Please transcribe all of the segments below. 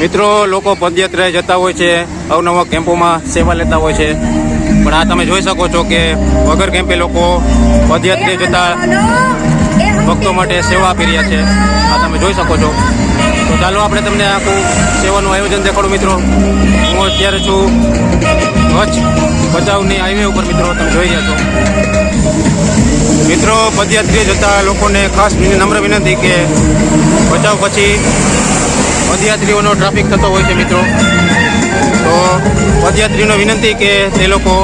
મિત્રો, લોકો પદયાત્રાએ જતા હોય છે, અવનવા કેમ્પોમાં સેવા લેતા હોય છે. પણ આ તમે જોઈ શકો છો કે વગર કેમ્પે લોકો પદયાત્રાએ જતા ભક્તો માટે સેવા આપી રહ્યા છે. આ તમે જોઈ શકો છો. તો ચાલો આપણે તમને આખું સેવાનું આયોજન દેખાડું, મિત્રો. હું અત્યારે છું કચ્છ ભચાઉની હાઈવે ઉપર, મિત્રો. તમે જોઈ રહ્યા છો. મિત્રો પદયાત્રીએ જતા લોકોને ખાસ નમ્ર વિનંતી કે બચાવ પછી પદયાત્રીઓનો ટ્રાફિક થતો હોય છે મિત્રો. તો પદયાત્રીઓને વિનંતી કે તે લોકો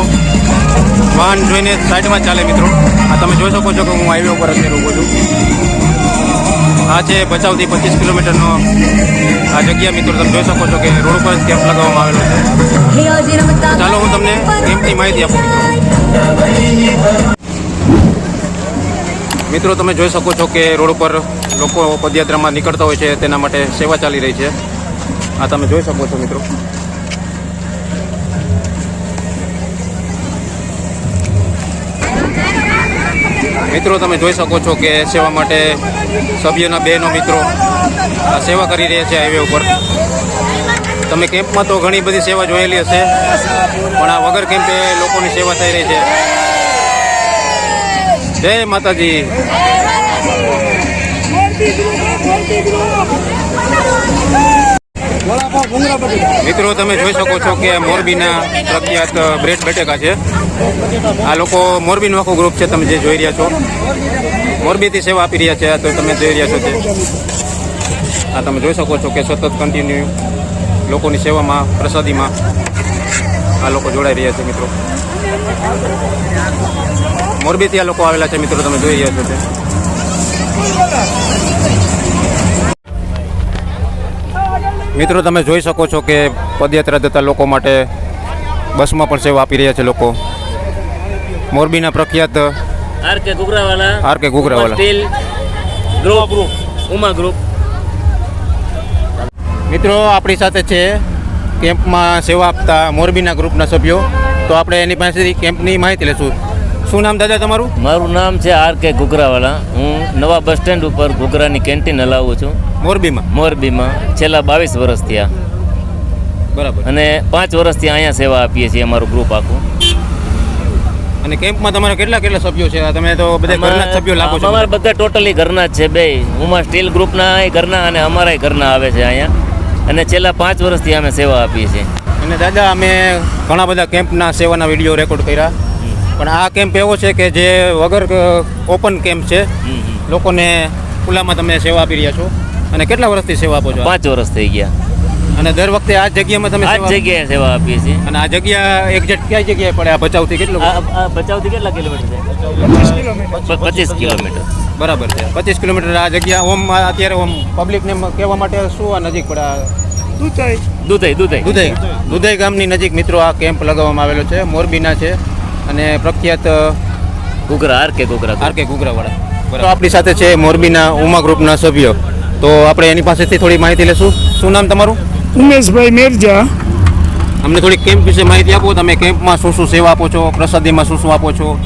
વાહન જોઈને સાઈડમાં ચાલે મિત્રો. આ તમે જોઈ શકો છો કે હું હાઈવે ઉપર અત્યારે ઊભો છું. આ છે ભચાઉથી પચીસ કિલોમીટરનો આ જગ્યા મિત્રો તમે જોઈ શકો છો કે રોડ ઉપર જ કેમ્પ લગાવવામાં આવેલો છે. ચાલો હું તમને કેમ્પની માહિતી આપું. મિત્રો મિત્રો, તમે જોઈ શકો છો કે રોડ ઉપર લોકો પદયાત્રામાં નીકળતા હોય છે, તેના માટે સેવા ચાલી રહી છે. આ તમે જોઈ શકો છો, મિત્રો. મિત્રો, તમે જોઈ શકો છો કે સેવા માટે સભ્યના બહેનો, મિત્રો સેવા કરી રહ્યા છે હાઈવે ઉપર. તમે કેમ્પમાં તો ઘણી બધી સેવા જોયેલી હશે, પણ આ વગર કેમ્પે લોકોની સેવા થઈ રહી છે. જય માતાજી. મિત્રો, તમે જોઈ શકો છો કે મોરબીના પ્રખ્યાત બ્રેડ બટેકા છે. આ લોકો મોરબીનું આખું ગ્રુપ છે, તમે જે જોઈ રહ્યા છો. મોરબીથી સેવા આપી રહ્યા છે તો તમે જોઈ રહ્યા છો તે. આ તમે જોઈ શકો છો કે સતત કન્ટિન્યુ લોકોની સેવામાં, પ્રસાદીમાં આ લોકો જોડાઈ રહ્યા છે મિત્રો. મોરબીથી આ લોકો આવેલા છે મિત્રો તમે જોઈ રહ્યા છો તે. મિત્રો તમે જોઈ શકો છો કે પદયાત્રા જતા લોકો માટે બસમાં પણ સેવા આપી રહ્યા છે લોકો. મોરબીના પ્રખ્યાત R K Gugrawala R K Gugrawala. Steel group Uma group. મિત્રો આપણી સાથે છે કેમ્પમાં સેવા આપતા મોરબીના ગ્રુપના સભ્યો. તો આપણે એની પાસેથી કેમ્પની માહિતી લઈશું. શું નામ દાદા તમારું? મારું નામ છે આર કે ઘૂઘરાવાળા હું નવા બસ સ્ટેન્ડ ઉપર ઘૂઘરાની કેન્ટીન હલાવું છું. મોરબીમાં? મોરબીમાં. છેલ્લા બાવીસ વર્ષ થયા. બરાબર. અને પાંચ વર્ષથી અહીંયા સેવા આપીએ છીએ અમારું ગ્રુપ આખું. અને કેમ્પમાં તમારા કેટલા કેટલા સભ્યો છે? આ તમે તો બધા ઘરના સભ્યો લાગો છો. અમારા બધા ટોટલી ઘરના જ છે બે. ઉમા સ્ટીલ ગ્રુપના ઘરના અને અમારા ઘરના આવે છે અહીંયા. અને છેલ્લા પાંચ વર્ષથી અમે સેવા આપીએ છીએ. અને દાદા અમે ઘણા બધા કેમ્પના સેવાના વીડિયો રેકોર્ડ કર્યા. પણ આ કેમ્પ એવો છે કે જે વગર ઓપન કેમ્પ છે. લોકોને ખુલ્લામાં તમે સેવા આપી રહ્યા છો. અને કેટલા વર્ષથી સેવા આપો છો? પાંચ વર્ષ થઈ ગયા. અને દર વખતે આ જગ્યામાં તમે આ જગ્યાએ સેવા આપીએ છીએ. અને આ જગ્યા એક્ઝેક્ટ ક્યાં જગ્યાએ પડે? આ ભચાઉથી કેટલું ભચાઉથી કેટલા કિલોમીટર છે? પચીસ કિલોમીટર. બરાબર છે. પચીસ કિલોમીટર આ જગ્યા ઓમ અત્યારે ઓમ પબ્લિકને કહેવા માટે શું આ નજીક પડે? આ દુધઈ. દુધઈ દુધઈ. દુધઈ. ગામની નજીક મિત્રો આ કેમ્પ લગાવવામાં આવેલો છે. મોરબીના છે. અને પ્રખ્યાત ઘૂઘરા આર કે ઘૂઘરા. આર કે ગુગરાવાળા તો આપણી સાથે છે મોરબીના ઉમા ગ્રુપના સભ્યો. તો આપણે એની પાસેથી થોડી માહિતી લેશું શું નામ તમારું? ઉમેશભાઈ મેરજા. અમને થોડી કેમ્પ વિશે માહિતી આપો. તમે કેમ્પમાં શું શું સેવા આપો છો? પ્રસાદીમાં શું શું આપો છો?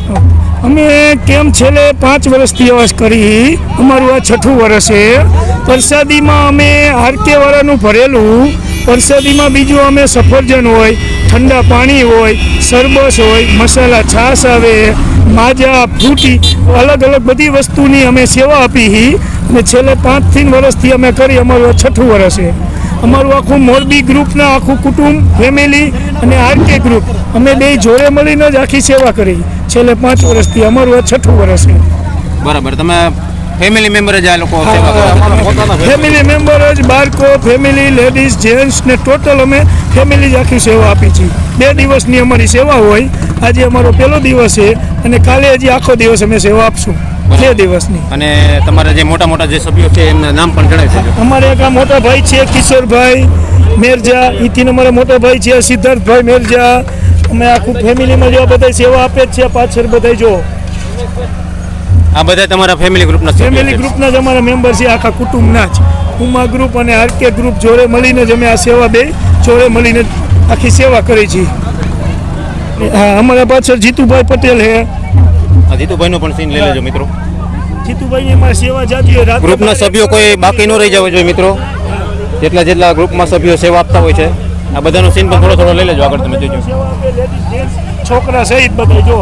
અમે કેમ છેલ્લે પાંચ વર્ષથી અવાજ કરી. અમારું આ છઠ્ઠું વર્ષ છે. પ્રસાદીમાં અમે હારકેવાળાનું ભરેલું. પ્રસાદીમાં બીજું અમે સફરજન હોય ઠંડા પાણી હોય સરબસ હોય મસાલા છાશ આવે માજા ફ્રૂટી અલગ અલગ બધી વસ્તુની અમે સેવા આપી. હી અને છેલ્લે ત્રણ વર્ષથી અમે કરી. અમારું આ છઠ્ઠું વર્ષ છે. અમારું આખું મોરબી ગ્રુપના આખું કુટુંબ ફેમિલી અને આરકે ગ્રુપ અમે બે જોડે મળીને જ આખી સેવા કરી. છેલ્લે પાંચ વર્ષથી અમારું આ છઠ્ઠું વર્ષ છે. બરાબર તમે ફેમિલી મેમ્બર જ આ લોકો ફેમિલી મેમ્બર જ બાળકો ફેમિલી લેડીઝ જેન્ટ્સ ને ટોટલ અમે ફેમિલી જ આખી સેવા આપી છીએ. બે દિવસની અમારી સેવા હોય. આજે અમારો પહેલો દિવસ છે અને કાલે હજી આખો દિવસ અમે સેવા આપશું. બે દિવસની. અને તમારા જે મોટા મોટા જે સભ્યો છે એમના નામ પણ જણાવી દેજો. અમારે એક આ મોટા ભાઈ છે કિશોરભાઈ મેરજા. ઈથી અમારા મોટા ભાઈ છે સિદ્ધાર્થભાઈ મેરજા. અમે આખું ફેમિલીમાં જો બધા સેવા આપે જ છે પાછળ બધા જો. આ બધા તમારા ફેમિલી ગ્રુપના ફેમિલી. ગ્રુપના જ અમારા મેમ્બર છે આખા કુટુંબના જ. ઉમા ગ્રુપ અને આરકે ગ્રુપ જોડે મળીને જ અમે આ સેવા બે જોડે મળીને આખી સેવા કરી છીએ હા અમારા પાછળ જીતુભાઈ પટેલ છે. જીતુભાઈનો પણ સીન લઈ લેજો મિત્રો. જીતુભાઈ અમારી સેવા જાતી હોય ગ્રુપના સભ્યો કોઈ બાકી ન રહી જવા જોઈએ મિત્રો. જેટલા જેટલા ગ્રુપમાં સભ્યો સેવા આપતા હોય છે આ બધાનો સીન પણ થોડો થોડો લઈ લેજો આગળ તમે જોજો. છોકરા સહિત બધા જો.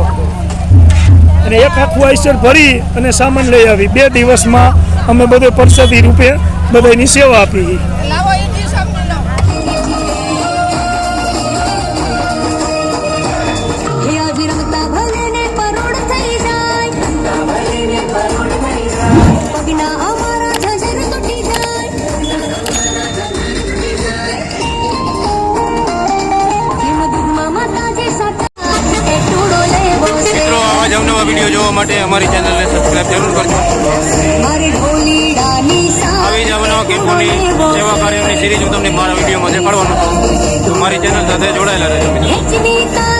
અને એક આખું આઈસર ભરી અને સામાન લઈ આવી. બે દિવસમાં અમે બધે પ્રસાદી રૂપે બધાની સેવા આપી. જોવા માટે અમારી ચેનલને સબસ્ક્રાઇબ જરૂર કરજો. આવી જ અવનવા કેમ્પોની સેવા કાર્યોની સિરીઝ હું તમને મારા વિડીયોમાં દેખાડવાનો છું. તો મારી ચેનલ સાથે જોડાયેલા રહેજો મિત્રો.